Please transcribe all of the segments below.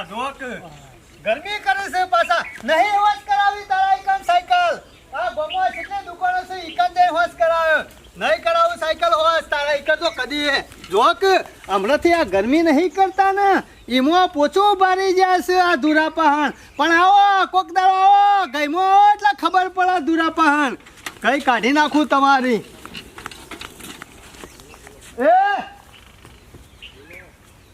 આ જો ગરમી કરે છે પાછા. નહીં એવા કરાવી તારા ઇકન સાયકલ. આ બમો કેટલી દુકાનો છે ઇકન દે હોશ કરાવ્યો નહીં કરાવું સાયકલ, હોશ તારા ઇકન તો કદી હે જો કે હમણાંથી આ ગરમી નહીં કરતા ને એમાં પોચો બારી છે આ દુરાપહાણ પણ આવો, કોક દાડો આવો. ગઈમો એટલે ખબર પડે દુરાપહાણ કઈ કાઢી નાખું તમારી. એ,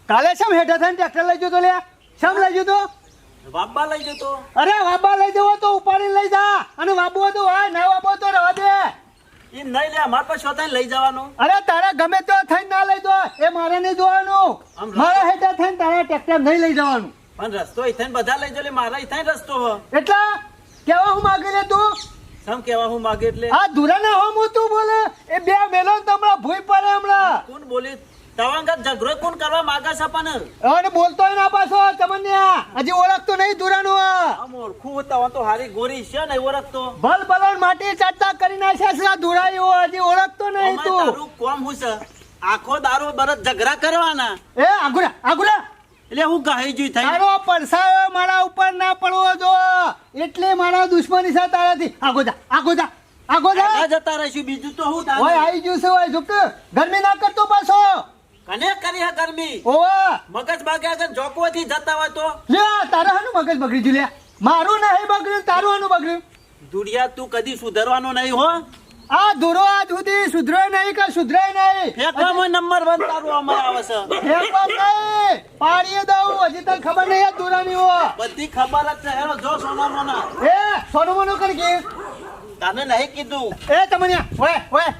કાલે શેમ હેઠા થઈને ટ્રેક્ટર લઈ જતો લે શેમ લઈ જતો વાબા લઈ જતો અરે વાબા લઈ જવો તો ઉપાડી લઈ જા. અને વાબો તો હોય ના વાબો તો રહેવા દે. એ નહીં લે મારે પાસે શોધાઈને લઈ જવાનો. અરે તારે ગમે તો થઈને ના લઈ દો એ મારે નહીં જોવાનું. મારા હેઠા થઈને તારા ટ્રેક્ટર નહીં લઈ જવાનું. પણ રસ્તો થઈને બધા લઈ જલે મારા થઈને રસ્તો હ. એટલે કેવા હું માગી લે તું? સમ કેવા હું માગે એટલે? આ ધુરાના હોમ તું બોલે એ બે મેલો તમારા ભૂઈ પડે હમણાં. કોણ બોલી? તવાંગા ઝઘડો કોણ કરવા માંગે છે પણ. અને બોલતોય ના પાછો તમને હજી ઓળખતો નહીં ધુરાનું આમ ઓળખું તવા તો હારી ગોરી છે ને ઓળખતો. ભલ ભલન માટી ચાટતા કરી નાખ્યા છે આ ધુરાઈઓ હજી ઓળખતો નહીં તું. તારું કોમ હું છે? આખો દારૂ બરસ ઝઘડા કરવાના. એ આગુરા આગુરા એટલે હું ગાહી જોઈ થઈ તારો પરસાયો મારા ઉપર ના પડવો જો. એટલે મારા દુશ્મની છે તારાથી. આગો જા આગો જા આગો જા જતા રહીશું. બીજું તો હું ઓય આવી ગયું છે ઓય ઝુક ગરમી ના કરતો પાછો. કને કરી હે ગરમી? ઓવા! મગજ ભાગે આગળથી જતા હોય તો? લે તારા હાનું મગજ બગડી ગયું લે. મારું નહીં બગડ્યું તારું હાનું બગડ્યું. દુડિયા તું કદી સુધરવાનો નહીં હો. આ ધુરો આજ સુધી સુધરાય નહીં કે સુધરાય નહીં? ફેંકવામાં નંબર વન તારું અમારે આવે છે. ફેંકવા નહીં. પાડીએ દઉં હજી તને ખબર નહીં આ ધુરાની હો. બધી ખબર જ છે. હેરો જો સોનાનો ના એ સોનું કરી કે? તને નહીં કીધું. એ તમને ઓય ઓય.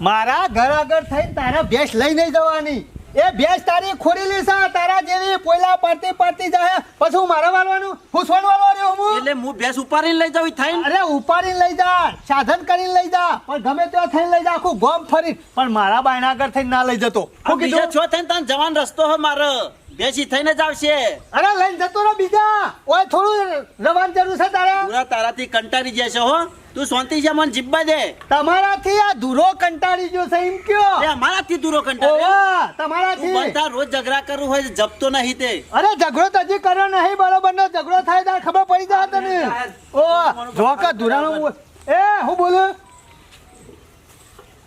મારા ઘર આગળ થઈને તારા ભેંસ લઈ નહીં જવાની. એ ભેંસ તારી ખોરી છે તારા જેવી પોયલા પડતી પડતી જાય. પછી હું મારા વાળવાનું? ફૂસવાનું વાળવા રહ્યો હું? એટલે હું ભેંસ ઉપાડીને લઈ જાઉં થઈ અરે ઉપાડીને લઈ જા સાધન કરીને લઈ જા. પણ ગમે ત્યાં થઈને લઈ જા આખું ગોમ ફરી પણ મારા બાયના આગળ થઈને ના લઈ જતો. હું કીધું? છો થઈને તને જવાન રસ્તો હો મારો. બેસી થઈને જ આવશે. અરે લઈને જતો રહો બીજા. ઓય થોડું રવાન જરૂર છે તારા. પૂરા તારાથી કંટાળી જશે હો. તું શાંતિ છે મને જીબ્બા દે. તમારાથી આ ધુરો કંટાળી ગયો છે એમ કયો? એ અમારાથી ધુરો કંટાળે. ઓવા તું તમારાથી બધા રોજ ઝઘડા કરું હોય જપતો નહીં તે. અરે ઝઘડો તો હજી કર્યો નહીં બરોબર નો ઝઘડો થાય તાર ખબર પડી જાય તને. ઓ જોકા ધુરાનો એ હું બોલું?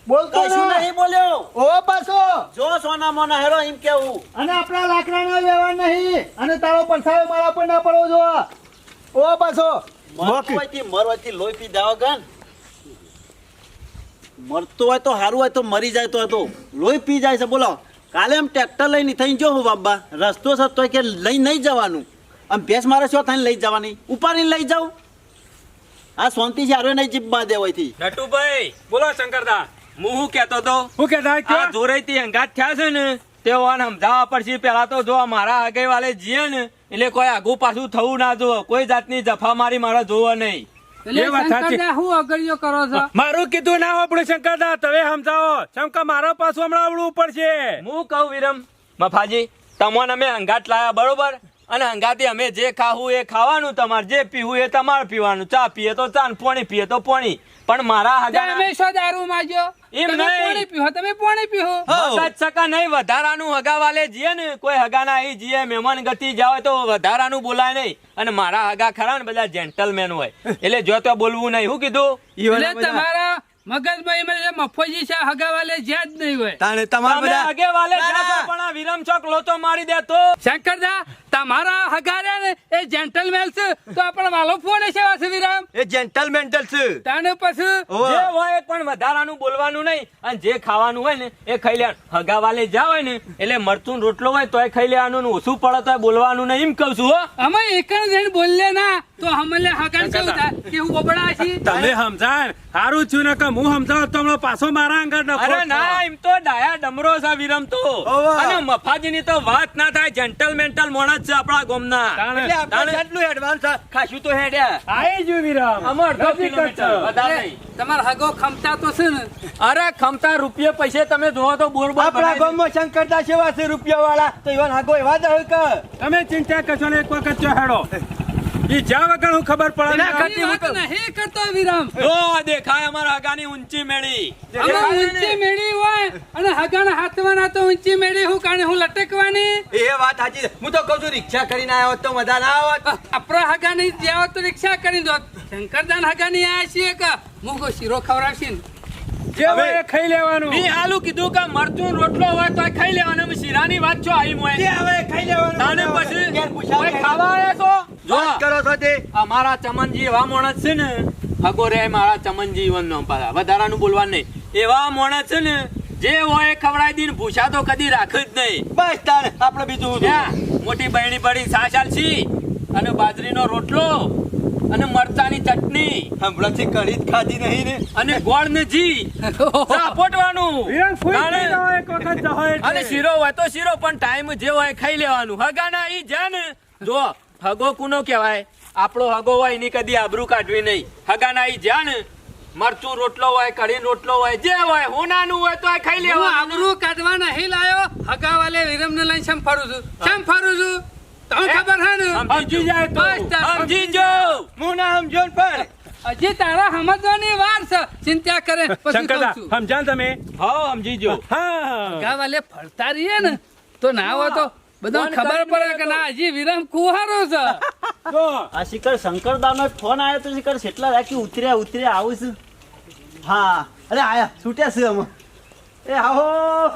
બોલતો શું નહીં બોલ્યો. ઓ પાછો. જો સોના મોના હેરો એમ કેવું. અને આપણા લાકડાનો લેવા નહીં. અને તારો પરસાયો મારા પર ના પડવો જો. ઓ પાછો. મરતું હોયથી મરવાથી લોહી પી જાવ ગન. મરતો હોય તો સારું હોય તો મરી જાય તો તો લોહી પી જાય છે બોલો. કાલે એમ ટ્રેક્ટર લઈને થઈ જો હું બાબા રસ્તો છે તો કે લઈ નહીં જવાનું. આમ ભેંસ મારે શું થઈને લઈ જવાની? ઉપાડીને લઈ જાઉં? આ શાંતિ છે હારો નહીં જીભ બાંધે હોયથી. નટુભાઈ બોલો શંકરદા. હું શું કેતો તો હું કહેતા જોરાઈ થી અંગાત થયા છે ને? તેઓને સમજાવવા પડશે. પેલા તો જો મારા આગળ વાલે જીએ ને એટલે કોઈ આગુ પાછું થવું ના જો કોઈ જાતની જફા મારે જોવો નહીં. એ વાત સાચી. હું અગરિયો કરો છો? મારું કીધું ના હોપડું શંકરદા તમે સમજાવો. શંકર મારો પાછું હમણાં આવડવું પડશે. હું કહું વિરમ મફાજી તમને અમે અંગાટ લાયા બરોબર? અને હંગાથી અમે જે ખાવું એ ખાવાનું તમારે જે પીવું એ તમારે પીવાનું. ચા પીએ તો ચા ને પોણી પીએ તો પોણી. પણ મારા હજાર દારૂ માંગ્યો? એમ નહીં. પાણી તમે પાણી પીવો મગજ સકા નહીં વધારાનું હગા જીએ ને કોઈ હગાના અહીં જીએ મહેમાન ગતિ જાવ તો વધારાનું બોલાય નહીં. અને મારા હગા ખરા ને બધા જેન્ટલમેન હોય. એટલે જો તો બોલવું નહીં. શું કીધું? એટલે તમારા મગજમાં એમાં મફોજી છે હગાવાલે જ્યાં જ નહીં હોય. તમારા બધા હગે વાલે પણ આ વિરમ ચોક લોચો મારી દે તો. શંકરદા તમારા હગાર્યા ને એ જેન્ટલમેન છે તો આપણે વાલો ફોન છે વાસવીરામ એ જેન્ટલમેન છે. તાને પછી જે હોય પણ વધારાનું બોલવાનું નહીં અને જે ખાવાનું હોય ને એ ખાઈ લેવાનું હગા વાલે જા હોય ને એટલે મરચું રોટલો હોય તોય ખાઈ લેવાનું ને ઓછું પડે તોય બોલવાનું નહીં એમ કહું છું હો. અમે એક જ જણ બોલીએ ના તો અમને હગાન કેવું થાય? કે હું બબડા છી? તમે સમજાય સારું છું ને કે હું સમજાવ તો હમણાં પાછો મારા અંગર ન અરે ના એમ તો ડાયા ડમરો છે વિરમ તો. અને મફાજી ની તો વાત ના થાય જેન્ટલ મેન્ટલ માણસ છે આપણા ગામના. એટલે આપણે કેટલું એડવાન્સ ખાશું તો હેડ્યા આઈ જો વિરામ. અમર. તમારા હગો ખમતા તો છે ને? અરે ખમતા રૂપિયા પૈસે તમે જોવો તો બોર બોર આપણા ગામમાં શંકરદાસ સેવા છે રૂપિયા વાળા તો એવા હાગો એવા જ હોય તમે ચિંતા કરશો ને એક વખત જો હેડો. ઈ જ્યાં વગર હું ખબર પડે એ વાત નહીં કરતો વિરામ. જો દેખાય અમારા હગાની ઊંચી મેળી. અમે ઊંચી મેળી હોય અને હગાના હાથમાં તો ઊંચી મેળી હું કારણે હું લટકવાની? એ વાત સાચી હું તો કહું છું રિક્ષા કરીને આવ્યો તો મજા ના આવત. આપણા હગાની જેવા તો રિક્ષા કરી દો શંકરદાન હગાની આયા છીએ કે? હું શીરો ખવડાવશી જે હોય ખાઈ લેવાનું? મી હાલું કીધું કે મરચું રોટલો હોય તો ખાઈ લેવાનું. અમે શીરાની વાત છો આવી મોય હવે ખાઈ લેવાનું? તાને પછી કોઈ ખાવા આવ્યા છો? જો. કરો છો તે. અમારા ચમનજી એવા માણસ છે ને હગો રે મારા ચમનજી વન નો પાછા વધારાનું બોલવાનું નહીં. એવા માણસ છે ને જે હોય ખવડાવી દઈને ભૂસા તો કદી રાખે જ નહીં. બસ આપણે બીજું? મોટી બહેણી પડી સાસાલ છી. અને બાજરીનો રોટલો. અને મરચાની ચટણી. હમણાંથી કઢી જ ખાધી નહીં ને. અને ગોળ. ને જી સાપોટવાનું. અને શીરો હોય તો શીરો પણ ટાઈમ જે હોય ખાઈ લેવાનું. હગાના ઈ જાન. ને જો હગો કુનો કહેવાય. આપણો હગો હોય એની કદી આબરૂ કાઢવી નહીં. હગાના ઈ જ્યાં મરચું રોટલો હોય કઢી રોટલો હોય જે હોય હોનાનું હોય તો ખાઈ લેવા આબરું કાઢવા નહીં લાયો. હગા વાલે વિરમ વિરમને લઈને શેમ ફરું છું? શેમ ફરું છું? તમને ખબર હે ને? સમજી જાય તો સમજી જો હું ના સમજો પણ. હજી તારા સમજવાની વાર છે. ચિંતા કરે. પછી છું. તમે? હા સમજી જો હા હગાવાલે ફરતા રહીએ ને તો ના હોય તો બધાને ખબર પડે કે ના હજી વિરામ કુહારો છે. જો. આ શિખર શંકરદાનો ફોન આવ્યો તો શિખર કેટલા રાખી ઉતર્યા ઉતર્યા આવું છું. હા. અરે આયા છૂટ્યા છે અમે એ આવો.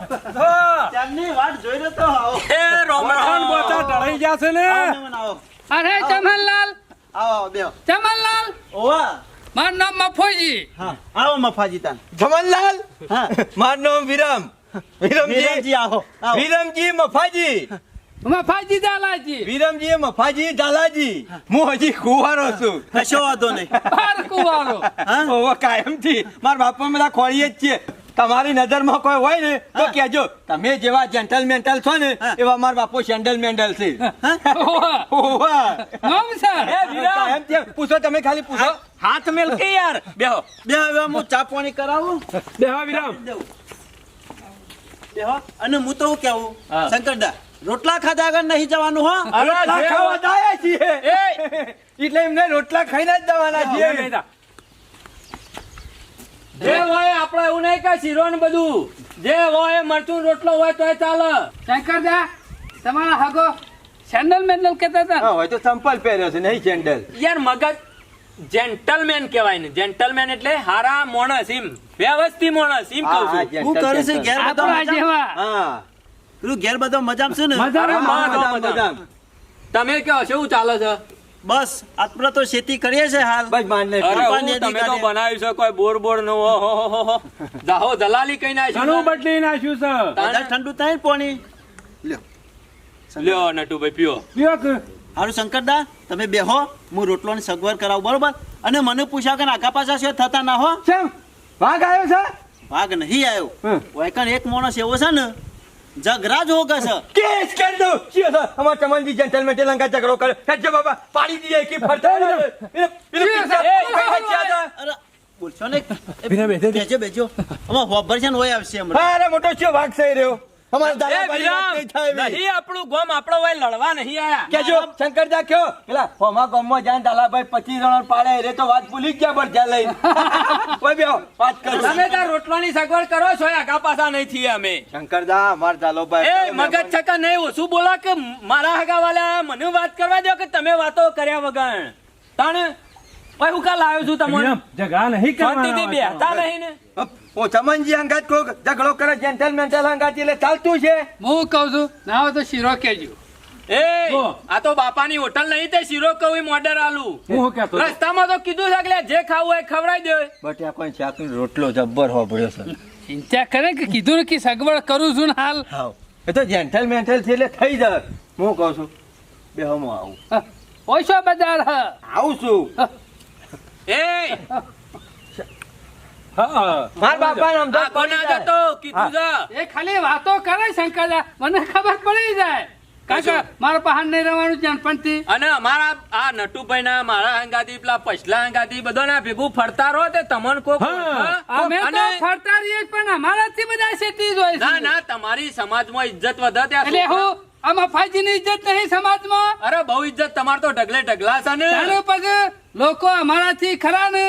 ત્યારની વાટ જોઈ રહ્યો તો આવો. એ રોમ વખાણ બોચા ઢળાઈ જશે ને. આવો મહેમાન, આવો. અરે ચમનલાલ. આવો આવો ચમનલાલ. ઓવા. મારું નામ મફોજી. હા. આવો મફાજી તાન. જમનલાલ? હા. મારું નામ વિરમ. વિરમજી. વિરમજી આવો. વિરમજી મફાજી. મફાજી ઝાલાજી. વિરમજી મફાજી ઝાલાજી. હું હજી કુવારો છું. કશો વાંધો નહીં. કુવારો. હા? કાયમથી. મારા બાપા બધા ખોળીએ જ છીએ. તમારી નજરમાં કોઈ હોય ને તો કેજો તમે જેવા જેન્ટલ મેન્ટલ છો ને એવા મારા બાપુ સેન્ડલ મેન્ડલ છે પૂછો તમે ખાલી પૂછો. હાથ મેલ કે યાર? બેહો. બે હું ચા પાણી કરાવું? બેહો વિરામ. બેહો. અને હું તો કેવું. શંકરદા રોટલા ખાધા આગળ નહીં જવાનું હો? રોટલા ખાવા જાય દાયા છીએ એટલે એમને રોટલા ખાઈને જ જવાના છીએ. જે હોય આપણે એવું નહીં કે શીરો ને બધું. જે હોય મરચું રોટલો હોય તોય ચાલે. શંકરદા તમારા હગો સેન્ડલ મેન્ડલ કહેતા હતા? હા હોય તો સંપલ પહેર્યો છે નહીં સેન્ડલ. યાર મગજ જેન્ટલમેન કહેવાય ને. જેન્ટલમેન એટલે હારા માણસ એમ. વ્યવસ્થિત માણસ એમ કહું છું. હું કરું છું? ઘેર બધો મજામાં? જેવા. હા. પેલું ઘેર બધા મજામાં છે ને? મજામાં. અરે માં, બદામ, બદામ. બદામ. તમે કહો શું ચાલે છે? બસ આપણે તો ખેતી કરીએ છે હાલ બસ માનને. અરે તમે તો. બનાવ્યું છે કોઈ બોર બોર નો ઓહો હો હો હો. જાહો દલાલી કઈ ઘણું નાખ્યું બદલી નાખ્યું છે વધારે ઠંડુ થાય પાણી લ્યો લ્યો નટુભાઈ પીઓ પીઓ કે? હારું શંકરદા તમે બેહો હું રોટલો ની સગવડ કરાવું બરોબર અને મને પૂછ્યા કે આખા પાછા છે થતા ના હો કેમ? વાઘ આવ્યો છે ભાગ નહીં આવ્યો. વાયકણ એક માણસ એવો છે ને છે? કેસ કરી દઉં. શિયો સર અમાર ચમનજી જેન્ટલમેન તેલંગા ઝઘડો કરે. હેડજો બાબા પાડી દઈએ કે ફરતા. રહે. પેલો- પેલો શિયો પિક્ચર સર, કઈ વાંચ્યા હતા? અરે બોલશો ને. બેજો બેજો. અમાર હોબર છે ને હોય આવશે અરે મોટો શિયો વાઘ સહી રહ્યો? અમારા એ વાત થાય નહીં આપણું ગોમ આપણો ભાઈ લડવા નહીં આયા. કેજો. શંકરદા કયો પેલા હોમા ગામમાં જાન દાલાભાઈ પચીસ જણા પાડે રે તો વાત ભૂલી જ ગયા બરજા લઈ ઓય બેહો વાત કરું. તમે તાર રોટલાની સગવડ કરો છો આગા પાછા નહીં અમે. શંકરદા અમાર દાલોભાઈ એ મગજ છકા નહીં ઓછું બોલા કે મારા હગા વાલા મને વાત કરવા દો કે તમે વાતો કર્યા વગર? તાણ ભાઈ હું કાલ આવ્યો છું તમને જગા નહીં કરવાના બેહતા નહીં ને. ઓ ચમનજી અંગાત કોક ઝઘડો કરે જેન્ટલમેન તેલંગા એટલે ચાલતું છે. હું કહું છું? ના હોય તો શીરો કેજો એ આ તો બાપાની હોટલ નહીં તે શીરો કહું મોડર આલુ. હું કહેતો રસ્તામાં તો કીધું છે કે જે ખાવું હોય ખવડાવી દે. બટિયા કોઈ શાક રોટલો જબ્બર હોભળ્યો છે. ચિંતા કરે કે કીધું કે સગવડ કરું છું ને હાલ. એ તો જેન્ટલમેન છે એટલે થઈ જાય. હું કહું છું? બેહો હું આવું. હ, ઓછો બજાર હ. આવું છું. એ હા. માર બાપા નામ તો કોના જતો કીધું છે એ ખાલી વાતો કરે શંકરદા. મને ખબર પડી જાય. કાકા કે મારા પહાડ નહીં રહેવાનું જાણપણથી અને અમારા આ નટુભાઈ ના મારા હંગાથી પેલા પછલા હંગાથી બધો ના ભેગું ફરતા રહો તે તમન. હા? અમે તો ફરતા રહીએ જ પણ અમારાથી બધા શેતી જ હોય ના ના તમારી સમાજમાં ઇજ્જત વધે ત્યાં એટલે હું આ મફાજીની ઇજ્જત નહીં સમાજમાં. અરે બહુ ઇજ્જત તમાર તો ઢગલે ઢગલા છે ને. પછી લોકો અમારાથી ખરા ને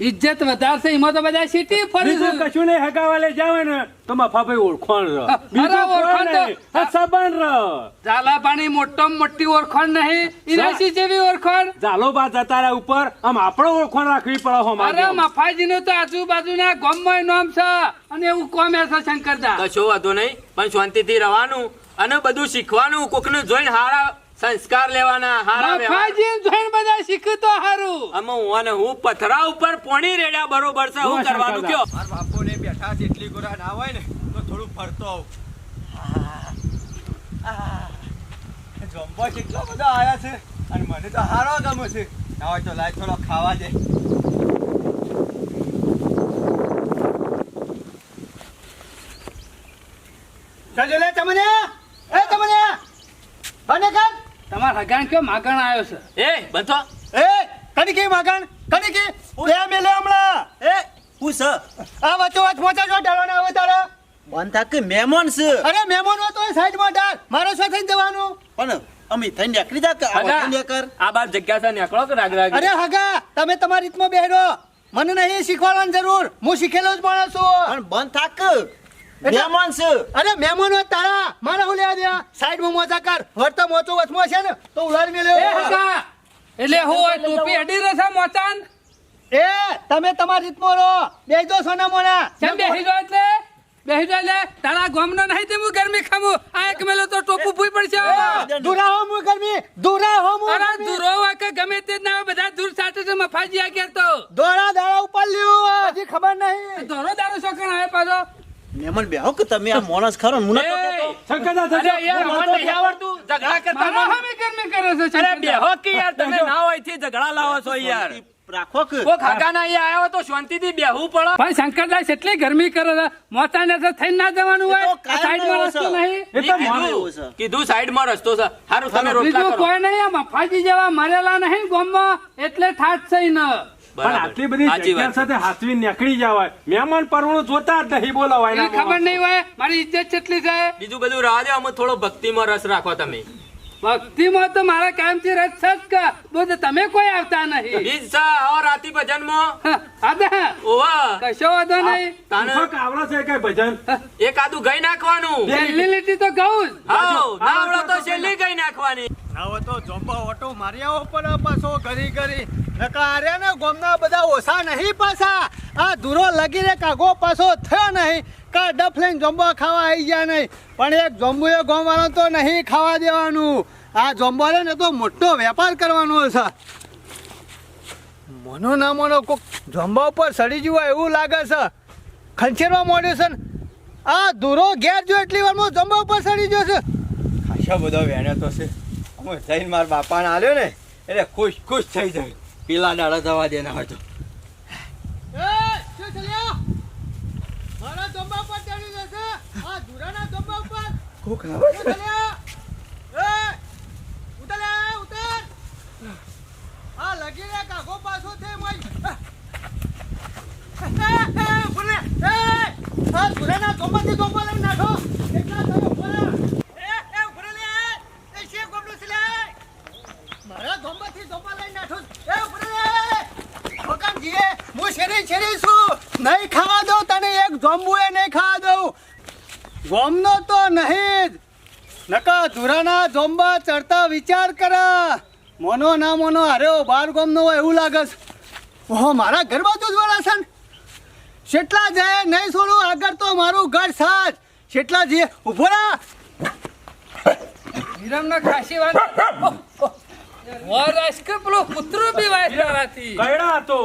ઇજ્જત વધારશે એમાં તો બધા સિટી બીજું ફરી કશું નહીં હગાવા લઈ જાવે ને તો મફાભાઈ ઓળખોણ રહ. બીજું ઓળખાણ તો- સબન આ સંબંધ પાણી મોટો મોટી ઓળખાણ નહીં ઇનાસી જેવી ઓળખાણ. ઝાલો બા જતારા ઉપર. આમ આપણો ઓળખાણ રાખવી પડે હો મારે અરે મફાજી નું તો આજુબાજુના ગામમાં નામ છે અને એવું કોમ છે શંકરદા? કશો વાંધો નહીં પણ શાંતિથી રહેવાનું અને બધું શીખવાનું કોકને જોઈને હારા સંસ્કાર લેવાના હારા. મફાજી જોઈને બધા શીખ્યું તો હારું. અમે હું અને હું પથરા ઉપર પોણી રેડ્યા બરોબર છે. હું કરવાનું. કયો? મારા બાપોને બેઠા જેટલી ગોરા ના હોય ને તો થોડું ફરતો આવું. જમ્બો કેટલા બધા આયા છે અને મને તો હારો ગમે છે. ના હોય તો લાય થોડો ખાવા દે. ચાલજો લે તમને એ તમને બને કર. તમારા હગાણ કયો માગણ આવ્યો છે? એ બંધો? એ કડી કે માગણ? કડી કે બે મેલે હમણાં. એ હું સ આ વાતો વાત મોચા જો ડરવાને આવે તારા. બંધ થાક કે મહેમાન છે. અરે મહેમાન હોય તો સાઈડમાં ડાર મારો શું થઈ જવાનું? પણ અમે થઈને નીકળી જા કે આવો આવા કર. આ બાર જગ્યા છે નીકળો કે રાગ રાગ? અરે હગા તમે તમારી રીતમાં બેહરો મને નહીં શીખવાડવાની જરૂર. હું શીખેલો જ માણસ છું. પણ બંધ થાક મહેમાન છે. અરે મહેમાન હોય તારા. મારે હું લેવા દેવા? સાઈડમાં મોજા કર. વળતો મોચો વચમો છે ને તો ઉલાડી મે લેવો એટલે હું હોય ટોપી અડી રહેશે મોચાન? એ તમે તમારી રીતમાં રહો. બેસજો સોના મોના. કેમ બેહી ગયો એટલે? બેહી ગયો એટલે? તારા ગામનો નહીં તે હું ગરમી ખામું. આ એક મેલો તો ટોપું ભૂઈ પડશે. દુરા હો હું ગરમી. દુરા હો હું અરે. દૂરો કે ગમે તે જ ના બધા દૂર સાથે છે મફાજી આ તો. દોરા દાડા ઉપર લ્યો. હજી ખબર નહીં. દોરો દારૂ શોખણ આવે પાછો. મહેમાન બેહો કે તમે આ માણસ ખરો ને, હું નતો કહેતો. શંકરદા થજો. યાર મને નહીં આવડતું. ઝઘડા કરતા મારો મને. કેમ ગરમી કરે છે અરે. બેહો કે યાર તમે ના હોયથી ઝઘડા લાવો છો યાર. રાખો કે. કો ખાકા ના અહીંયા આવ્યો તો શાંતિથી બેહવું પડે. ભાઈ શંકરદાસ એટલી ગરમી કરે છે. મોચાને તો થઈને ના જવાનું હોય. સાઈડમાં રસ્તો નહીં. એ તો એવો છે. કીધું સાઈડમાં રસ્તો છે. હારું તમે રોટલા બીજું કરો. કોઈ નહીં આ મફાજી જેવા મરેલા નહીં ગામમાં. એટલે ઠાઠ છે ન પણ આટલી બધી જગ્યા સાથે હાથવી નીકળી જવાય મહેમાન પરવણું જોતા જ નહીં બોલાવાય. ખબર નહીં હોય? મારી ઇજ્જત કેટલી છે? બીજું બધું રાહ દે અમે થોડો ભક્તિમાં રસ રાખો તમે. ભક્તિમાં તો મારા કામથી રસ છે જ તમે કોઈ આવતા નહીં. રાતી ભજનમાં. આદા ઓવા. કશો વાંધો નહીં. તાને પૂછો છે કઈ ભજન? એક આદું ગઈ નાખવાનું. પહેલી લીટી તો કહું હાઉ ના તો છેલ્લી ગઈ નાખવાની. હવે તો જોંબા ઓટો માર્યા ઉપર પાછો ઘરી ઘરી. નકા ને ગોમના બધા ઓછા નહીં પાછા. આ દૂરો લગીને કાગો પાછો થયો નહીં. કા ડફ લઈને જોંબા ખાવા આવી ગયા નહીં. પણ એક જોંબુએ ગોમવાનો તો નહીં ખાવા દેવાનું. આ જોંબાને ને તો મોટો વેપાર કરવાનો છે. મોનો ના મોનો કોક જોંબા ઉપર સડી જવા એવું લાગે છે. ખંચેરવા મોડ્યું છે ને. આ ધૂરો ઘેર જો એટલી વારમાં જોંબા ઉપર સડી ગયો છે. ખાસા બધો વેણ્યો તો છે. હું જઈને મારા બાપાને આલ્યો ને, એટલે ખુશ ખુશ થઈ જાય. પેલા દાડા દવા દેના હોય તો એ, શું ચાલ્યા? મારા ધોબા પર ચડી જશે. આ ધુરાના ધોબા ઉપર. કોક શું ચાલ્યા? એ, ઉતર લે, ઉતર. આ લગી રે કાગો પાછો છે મોય. એ, એ, ઊભો રે. એ, આ ધુરાના ધોબાથી ધોબા લઈને નાખો. એટલા તમે ઊભો રે. એ, એ, ઊભો રે લે. એ, શેફ ગોબલું છે લે. મારા ધોબાથી ધોબા લઈને નાખો. એ, ઊભો રે લે. મકાનજીએ, હું શેરી શેરી છું નહીં ખાવા દઉં તને એક જોંબુએ નહીં ખાવા દઉં ગોમનો તો નહીં જ નકા ધુરાના જોંબા ચડતા વિચાર કરા. મોનો ના મોનો હાર્યો બાર ગોમનો હોય એવું લાગે છે. ઓહો મારા ઘર બાજુ જ વાળા છે શેટલા જાય નહીં છોડું આગળ તો મારું ઘર સાજ શેટલા જઈએ ઊભો રા વિરમનો ખાસી વાત. ઓહ, ઓહ. વર આઈસ કે પેલો કૂતરો બી વાય તારાથી. કયડા હતો?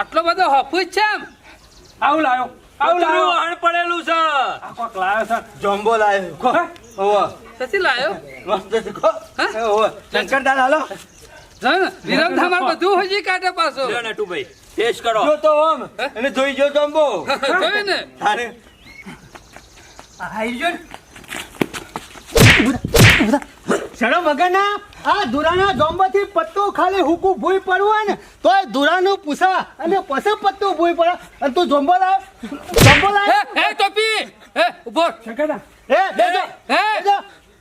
આટલો બધો હફુજ છે આમ? આવું લાયો. આવું લાયો. હણ પડેલું છે. આ કોક લાયો છે? કો હે? ઓવો શશી લાયો? મસ્ત છે કો. હા? ઓવો શંકરદાન હાલો. જણ વિરમ તમાર બધું હજી કાઢે પાછો? લ્યો નટુભાઈ ટેસ્ટ કરો. જો તો ઓમ અને જોઈ જો જોંબો જોયું ને? તારે. શરમ વગરના આ ધુરાના જોંબાથી પત્તો ખાલી હુકું ભૂઈ પડવું હોય ને તો ધુરા નું પૂછા અને પછી પત્તો ભૂઈ પડે. અને તું જોંબો લાવ. જોંબો લાવ. એ ટોપી એ ઊભો. એ એ બેજો.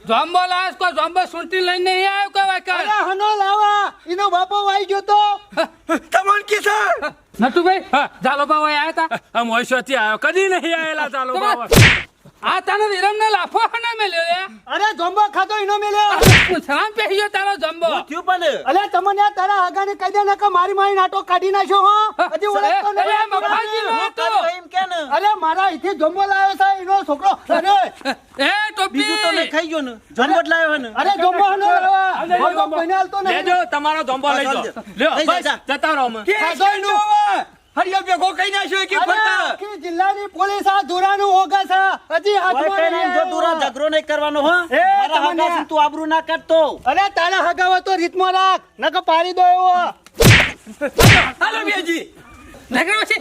જોમ્બો લાસ કોઈ જોમ્બો સુંટી લઈને નહીં આવ્યો કોઈ વાકર અરે હનો લાવા. એનો બાપો વાઈ ગયો તો. તમન કિશન નટુભાઈ હા. જાલોબા હોય આયા તા? આ મોઈશોથી આવ્યો કદી નહીં આયેલા ચાલો તમે- બાવા આ તને વિરમ ને લાફો હને મેલ્યો લે. અરે જોંબો ખાતો એનો મેલ્યો. સલામ પહેરી ગયો તારો જમ્બો? થયું પણ અલે તમને આ તારા હગાને કહી દે ને કે મારી મારી નાટો કાઢી નાખ્યો હો. હજી ઓળખતો અરે, નહીં. મફાજી નો તો એમ કે ને? અલે મારા અહીંથી જોંબો લાવ્યો છે ઈનો છોકરો. અરે. એ ટોપી. બીજું તો ને ખાઈ ગયો ને. જમવટ લાવ્યો હે ને અરે જોંબો હનો લાવ્યો. અરે, જોંબો જોંબો. કોઈને આલતો ને લેજો તમારો ધોંબો લઈ લ્યો બસ જતા રહો અમે. ખાધો એનું. હરિયો ભેગો કઈ નાખ્યો કે ફરતા. આખી જિલ્લાની પોલીસ આ ધોરાનું ઓગા છે. હજી હાથમાં નહીં નહીં, જો. દૂરા ઝઘડો નહીં કરવાનો હો. એ, મારા તમને- તું આબરૂ ના કાઢતો અરે તારા હગાવા તો રીતમાં રાખ નક પાડી દો એવો. હાલો બેજી. નગરો છે.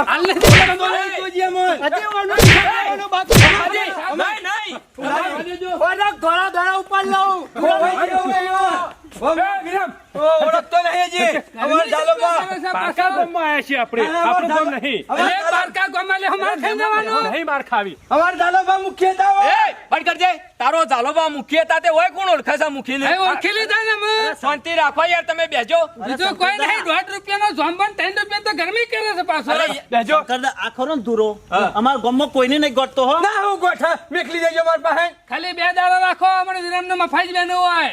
હાલ. ને બોલા બોલા તોજી અમન હજી ઓનું ખાવાનું બાકી છે. નહીં નહીં. ઉપર લઉં. એ, વિરમ. ઓળખતો નહીં હજી. અમાર જાલોબા પાકા ગામમાં આવ્યા છીએ આપણે. આપણું ગામ નહીં. અરે બારકા ગોમાં લે હમાર ખાઈ જવાનું નહીં માર ખાવી. અમાર જાલોબા મુખ્ય દાવો એ બંધ કરજે. તારો ઝાલોબા મુખીએ તાતે હોય કોણ ઓળખે છે મુખીને? એ ઓળખી લીધા ને અમે. શાંતિ રાખો યાર તમે બેજો. બીજો કોઈ નહીં દોઢ રૂપિયાનો જોમ્બન ત્રણ રૂપિયા તો ગરમી કરે છે પાછો. બેજો. કરદા આ ખરો ને દૂરો અમારા ગામમાં કોઈને નહીં ગોઠતો હો. ના હું ગોઠા. મેકલી દેજો માર પાસે. ખાલી બે દાડા રાખો અમારે વિરામ ને મફાઈ જ બેનો હોય.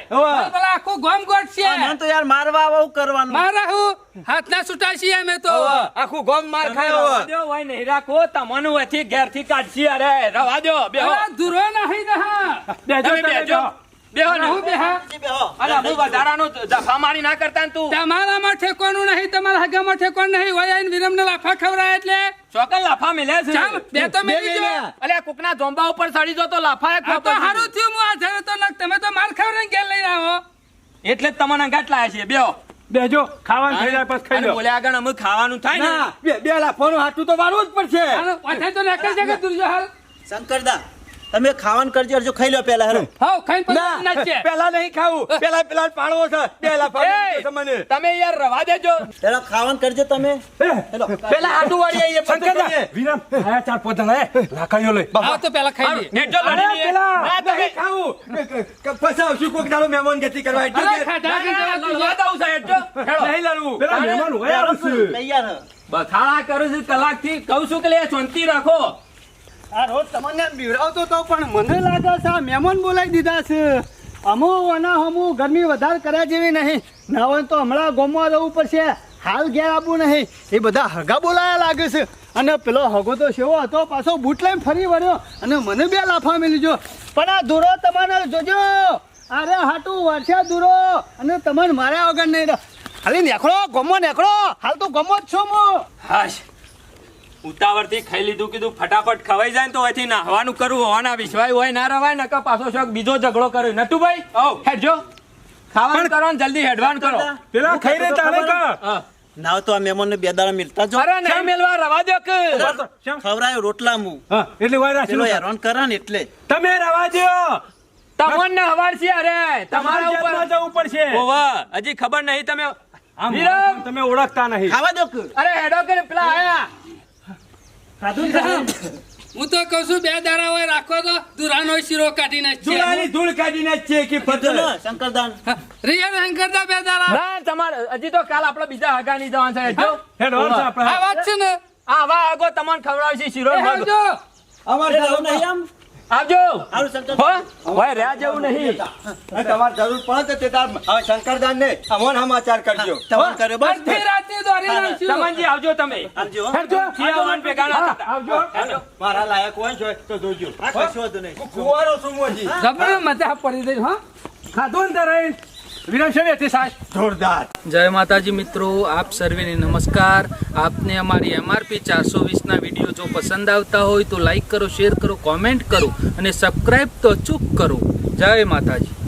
પેલા આખો ગોમ ગોટ છે તો યાર મારવા આવું કરવાનું? મારા હું હાથના છૂટા છીએ અમે તો. આખું ગોમ માર ખાયો. રવા ભાઈ નહીં રાખો તમને ઘેરથી કાઢશી અરે રવા દો બેહો. અરે ધુરો નહીં રહા. બેજો બેજો બેહો. ને. રહું બેહા. અરે હું વધારાનો દફા મારી ના કરતા તું? તમારા માં ઠેકોનું નહીં તમારા હગામાં ઠેકોન નહીં. હોય આઈને વિરમને લાફા ખવરાય એટલે? ચોકલ લાફા મિલે છે. ચાલ બે તો મેલી જો અલે કુકના જોંબા ઉપર ચડી જો તો લાફા એક તો હારું થયું હું આ જયારે તો નક તમે તો માર ખવડાવીને ગેલ લઈ આવો. એટલે જ તમને અંગાટ લાયા છે બેહો. બેજો ખાવાનું થઈ જાય પછી ખાઈ લો. બોલ્યા આગળ અમે ખાવાનું થાય ને. બે બે લાફાનું હાથું તો વાળવું જ પડશે. પાછા તો નકર જગત દુર્જો હાલ? શંકરદા તમે ખાવાનું કરજો જો ખાઈ લો પેલા હેરો હાવ ખાઈ પછી ના પેલા નહીં ખાવું. પેલા પેલા પાડવો છે. પેલા દે મને તમે યાર રવા દેજો. પેલા ખાવાનું કરજો તમે. હેલો. પેલા આટુ વાળી આઈએ શંકર વિરામ. આયા ચાર પોતા લાય લાકડીઓ લઈ. આ તો પેલા ખાઈ લે નેટજો લડી લે પેલા ના, નહીં ખાવું. પછી આવશું કોક દાડો મહેમાન ગતિ કરવા. એટલે કે લડવા દઉં છે હેઠજો. નહીં લડવું. પેલા મહેમાન હોય તૈયાર. બથાણા કરું છું કલાકથી કહું છું કે લે શાંતિ રાખો. આ તમને બીવડાવતો તો પણ મને લાગે છે આ બોલાવી દીધા છે. અમો અને હમુ ગરમી વધારે કર્યા જેવી નહીં. ના હોય તો હમણાં ગોમમાં રહેવું પડશે. હાલ ઘેર આપવું નહીં. એ બધા હગા બોલાયા લાગે છે. અને પેલો હગો તો સેવો હતો, પાછો બૂટ લઈને ફરી વળ્યો. અને મને બે લાફા મેલી જો. પણ આ દૂરો તમારે જોજો. અરે હાટું વર્ષે દૂરો અને તમને માર્યા વગર નહીં. ખાલી નેકળો ગમો નેકળો. હાલ તો ગમો જ છો હું હાશ. ઉતાવળથી ખાઈ લીધું કીધું ફટાફટ ખવાઈ જાય તો અહીંથી નાહવાનું કરવું હોવાના વિશ્વાય હોય ના રવાય નકર પાછો શોખ બીજો ઝઘડો કર્યો. નટુભાઈ હેડજો. ખાવાનું કરો ને જલ્દી હેડવાન કરો. પેલા ખાઈ રે તારે કા? નાવ તો આ મહેમાનને બે દાડા મિલતા જો અરે નહીં મેલવા રવા દો કે. ખવરાયો રોટલા મુ. એટલે વાય રાશી હેરાન કરે ને એટલે. તમે રવા દો તમને હવાર છે અરે. તમારા ઉપર જવું પડશે. ઓવા હજી ખબર નહીં તમે તમે ઓળખતા નહીં. ખાવા દો અરે હેડો કે પેલા આયા. ખાધું હું તો કઉ છું બે દાડા હોય રાખો તો દુરાનો શીરો કાઢી ધૂળાની નાખીએ ધૂળ કાઢીને જ છે કે કીધું શંકરદાન. રિયલ શંકરદા બે દાડા ના તમારે હજી તો કાલ આપણે બીજા હગા ની જવાનું છે. જો હેડ હાલ આપણે. આ વાત છે ને? આ વા આગો તમને ખવડાવશે શીરો અમાર એ નહીં આમ. આવજો. હોય રહ્યા જેવું નહીં. તમારે જરૂર પડે તે તાર હવે શંકરદાન ને અમોન સમાચાર કરજો. તમારે કરે બસ અડધી રાતે દોરી નાખશું. તમનજી આવજો તમે. આવજો. આવજો હેડજો ખીયાવાન ભેગા ના આવજો. મારા લાયક હોય છે તો જોજો. કશો નહીં. કુવારો સુમોજી મોજી. જબરો મજા પડી દે હા. ખાધો ને તારે? જોરદાર. જય માતાજી મિત્રો આપ સર્વેને નમસ્કાર. આપને અમારી એમઆરપી ચારસો વીસના વીડિયો જો પસંદ આવતા હોય તો લાઈક કરો શેર કરો કોમેન્ટ કરો અને સબસ્ક્રાઈબ તો અચૂક કરો. જય માતાજી.